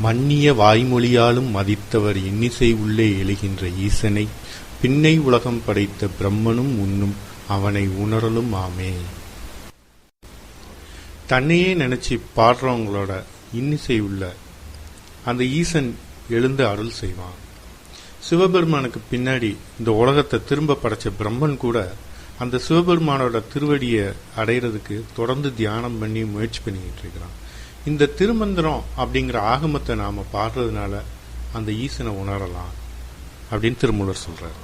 மன்னிய வாய்மொழியாலும் மதித்தவர் இன்னிசை உள்ளே எழுகின்ற ஈசனை பின்னை உலகம் படைத்த பிரம்மனும் உண்ணும் அவனை உணரலும் ஆமே. தன்னையே நினைச்சு பாடுறவங்களோட இன்னிசை உள்ள அந்த ஈசன் எழுந்து அருள் செய்வான். சிவபெருமானுக்கு பின்னாடி இந்த உலகத்தை திரும்ப படைச்ச பிரம்மன் கூட அந்த சிவபெருமானோட திருவடியை அடையிறதுக்கு தொடர்ந்து தியானம் பண்ணி முயற்சி பண்ணிக்கிட்டு இருக்கிறான். இந்த திருமந்திரம் அப்படிங்கிற ஆகமத்தை நாம் பாடுறதுனால அந்த ஈசனை உணரலாம் அப்படின்னு திருமூலர் சொல்கிறார்